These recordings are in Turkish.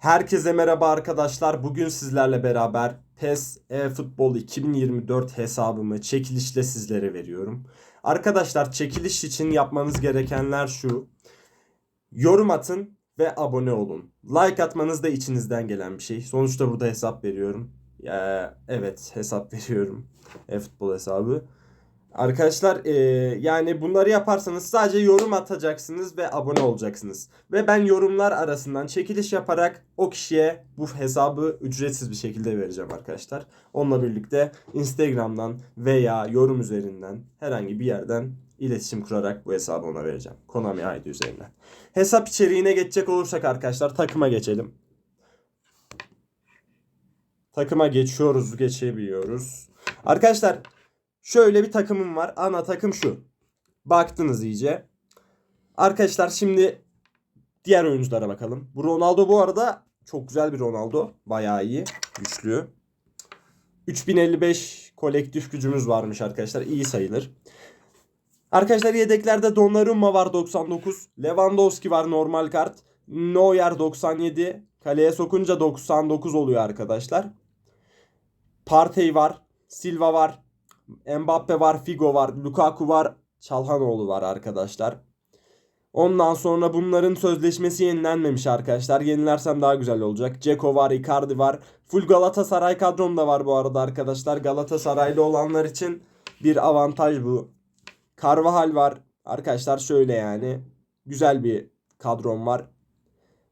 Herkese merhaba arkadaşlar. Bugün sizlerle beraber PES e-Futbol 2024 hesabımı çekilişle sizlere veriyorum. Arkadaşlar çekiliş için yapmanız gerekenler şu. Yorum atın ve abone olun. Like atmanız da içinizden gelen bir şey. Sonuçta burada hesap veriyorum. Ya, evet hesap veriyorum. E-Futbol hesabı. Arkadaşlar e, yani bunları yaparsanız sadece yorum atacaksınız ve abone olacaksınız. Ve ben yorumlar arasından çekiliş yaparak o kişiye bu hesabı ücretsiz bir şekilde vereceğim arkadaşlar. Onunla birlikte Instagram'dan veya yorum üzerinden herhangi bir yerden iletişim kurarak bu hesabı ona vereceğim. Konami ID üzerinden. Hesap içeriğine geçecek olursak arkadaşlar takıma geçelim. Takıma geçiyoruz, geçebiliyoruz. Arkadaşlar Şöyle bir takımım var. Ana takım şu. Baktınız iyice. Arkadaşlar şimdi diğer oyunculara bakalım. Bu Ronaldo bu arada çok güzel bir Ronaldo. Bayağı iyi. Güçlü. 3055 kolektif gücümüz varmış arkadaşlar. İyi sayılır. Arkadaşlar yedeklerde Donnarumma var 99. Lewandowski var normal kart. Neuer 97. Kaleye sokunca 99 oluyor arkadaşlar. Partey var. Silva var. Mbappe var, Figo var, Lukaku var, Çalhanoğlu var arkadaşlar. Ondan sonra bunların sözleşmesi yenilenmemiş arkadaşlar. Yenilersem daha güzel olacak. Ceko var, Icardi var. Full Galatasaray kadrom da var bu arada arkadaşlar. Galatasaraylı olanlar için bir avantaj bu. Carvajal var. Arkadaşlar şöyle yani. Güzel bir kadrom var.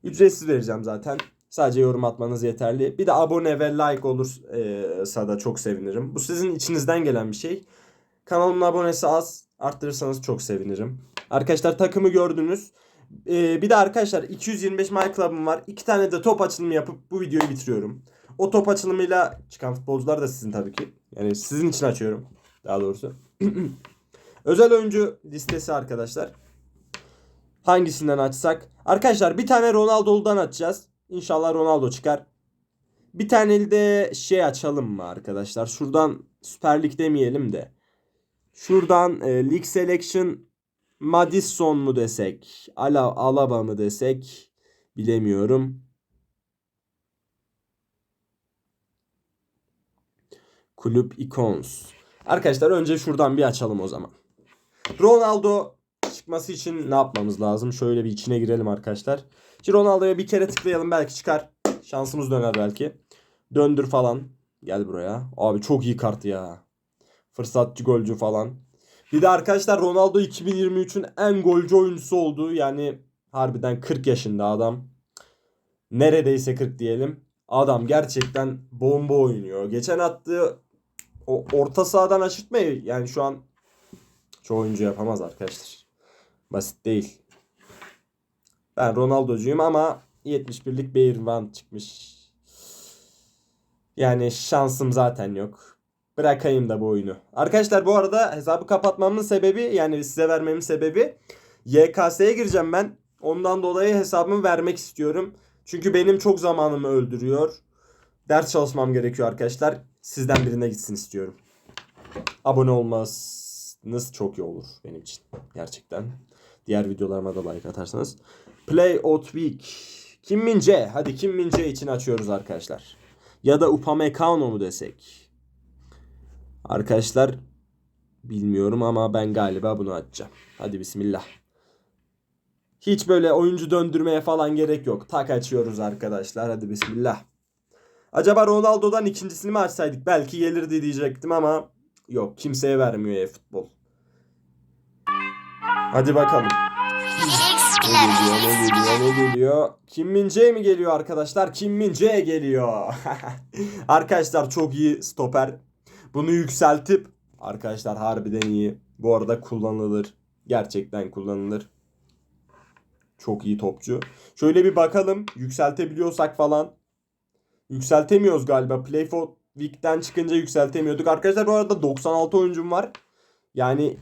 Ücretsiz vereceğim zaten. Sadece yorum atmanız yeterli. Bir de abone ve like olursa da çok sevinirim. Bu sizin içinizden gelen bir şey. Kanalımın abonesi az. Arttırırsanız çok sevinirim. Arkadaşlar takımı gördünüz. Ee, bir de arkadaşlar 225 My Club'ım var. İki tane de top açılımı yapıp bu videoyu bitiriyorum. O top açılımıyla çıkan futbolcular da sizin tabii ki. Yani sizin için açıyorum. Daha doğrusu. Özel oyuncu listesi arkadaşlar. Hangisinden açsak? Arkadaşlar bir tane Ronaldo'dan açacağız. İnşallah Ronaldo çıkar. Bir tane de şey açalım mı arkadaşlar? Şuradan Süper Lig demeyelim de. Şuradan e, League Selection Madison mu desek? Ala, Alaba mı desek? Bilemiyorum. Kulüp Icons. Arkadaşlar önce şuradan bir açalım o zaman. Ronaldo çıkması için ne yapmamız lazım? Şöyle bir içine girelim arkadaşlar. Şimdi Ronaldo'ya bir kere tıklayalım belki çıkar. Şansımız döner belki. Döndür falan. Gel buraya. Abi çok iyi kart ya. Fırsatçı golcü falan. Bir de arkadaşlar Ronaldo 2023'ün en golcü oyuncusu oldu. Yani harbiden 40 yaşında adam. Neredeyse 40 diyelim. Adam gerçekten bomba oynuyor. Geçen attığı o orta sahadan aşırtmayı yani şu an çoğu oyuncu yapamaz arkadaşlar. Basit değil. Ben Ronaldo'cuyum ama 71'lik Bayern çıkmış. Yani şansım zaten yok. Bırakayım da bu oyunu. Arkadaşlar bu arada hesabı kapatmamın sebebi yani size vermemin sebebi YKS'ye gireceğim ben. Ondan dolayı hesabımı vermek istiyorum. Çünkü benim çok zamanımı öldürüyor. Ders çalışmam gerekiyor arkadaşlar. Sizden birine gitsin istiyorum. Abone olmanız çok iyi olur benim için. Gerçekten. Diğer videolarıma da like atarsanız. Play Out Week. Kim Mince. Hadi Kim Mince için açıyoruz arkadaşlar. Ya da Upamecano mu desek. Arkadaşlar bilmiyorum ama ben galiba bunu açacağım. Hadi bismillah. Hiç böyle oyuncu döndürmeye falan gerek yok. Tak açıyoruz arkadaşlar. Hadi bismillah. Acaba Ronaldo'dan ikincisini mi açsaydık? Belki gelirdi diyecektim ama yok. Kimseye vermiyor e-futbol. Hadi bakalım. Ne geliyor, ne geliyor, ne geliyor? Kim Min Jae mi geliyor arkadaşlar? Kim Min Jae geliyor. arkadaşlar çok iyi stoper. Bunu yükseltip arkadaşlar harbiden iyi. Bu arada kullanılır. Gerçekten kullanılır. Çok iyi topçu. Şöyle bir bakalım. Yükseltebiliyorsak falan. Yükseltemiyoruz galiba. Play for Week'ten çıkınca yükseltemiyorduk. Arkadaşlar bu arada 96 oyuncum var. Yani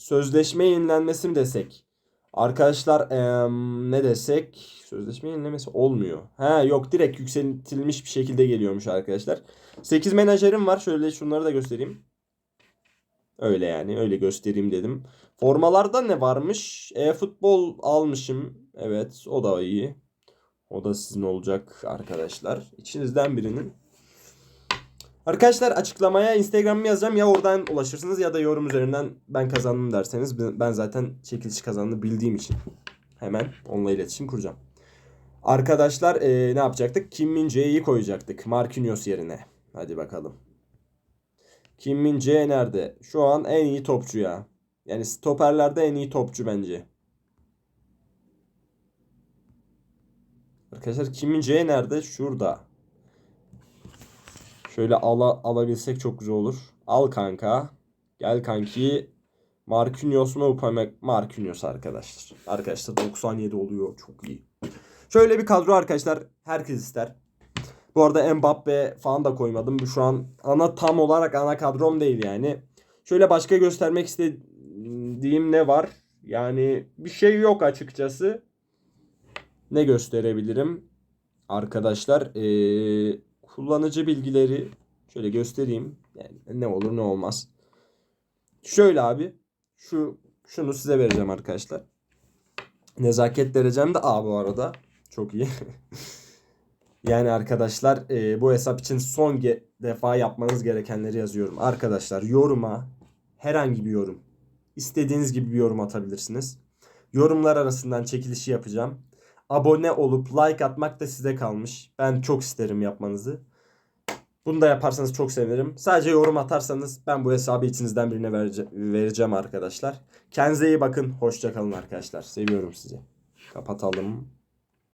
sözleşme yenilenmesi mi desek? Arkadaşlar ee, ne desek? Sözleşme yenilemesi olmuyor. Ha yok direkt yükseltilmiş bir şekilde geliyormuş arkadaşlar. 8 menajerim var. Şöyle şunları da göstereyim. Öyle yani öyle göstereyim dedim. Formalarda ne varmış? E-futbol almışım. Evet o da iyi. O da sizin olacak arkadaşlar. İçinizden birinin. Arkadaşlar açıklamaya Instagram'ı yazacağım. Ya oradan ulaşırsınız ya da yorum üzerinden ben kazandım derseniz ben zaten çekiliş kazandığını bildiğim için hemen onunla iletişim kuracağım. Arkadaşlar eee, ne yapacaktık? Kim Min Jae'yi koyacaktık Marquinhos yerine. Hadi bakalım. Kim Min Jae nerede? Şu an en iyi topçu ya. Yani stoperlerde en iyi topçu bence. Arkadaşlar Kim Min Jae nerede? Şurada. Şöyle ala, alabilsek çok güzel olur. Al kanka. Gel kanki. Marquinhos mu Upamecano? Marquinhos arkadaşlar. Arkadaşlar 97 oluyor. Çok iyi. Şöyle bir kadro arkadaşlar. Herkes ister. Bu arada Mbappe falan da koymadım. Şu an ana tam olarak ana kadrom değil yani. Şöyle başka göstermek istediğim ne var? Yani bir şey yok açıkçası. Ne gösterebilirim? Arkadaşlar eee, kullanıcı bilgileri şöyle göstereyim. Yani ne olur ne olmaz. Şöyle abi. Şu şunu size vereceğim arkadaşlar. Nezaket derecem de A bu arada. Çok iyi. yani arkadaşlar e, bu hesap için son defa yapmanız gerekenleri yazıyorum. Arkadaşlar yoruma herhangi bir yorum. istediğiniz gibi bir yorum atabilirsiniz. Yorumlar arasından çekilişi yapacağım. Abone olup like atmak da size kalmış. Ben çok isterim yapmanızı. Bunu da yaparsanız çok sevinirim. Sadece yorum atarsanız ben bu hesabı içinizden birine verece- vereceğim arkadaşlar. Kendinize iyi bakın. Hoşça kalın arkadaşlar. Seviyorum sizi. Kapatalım.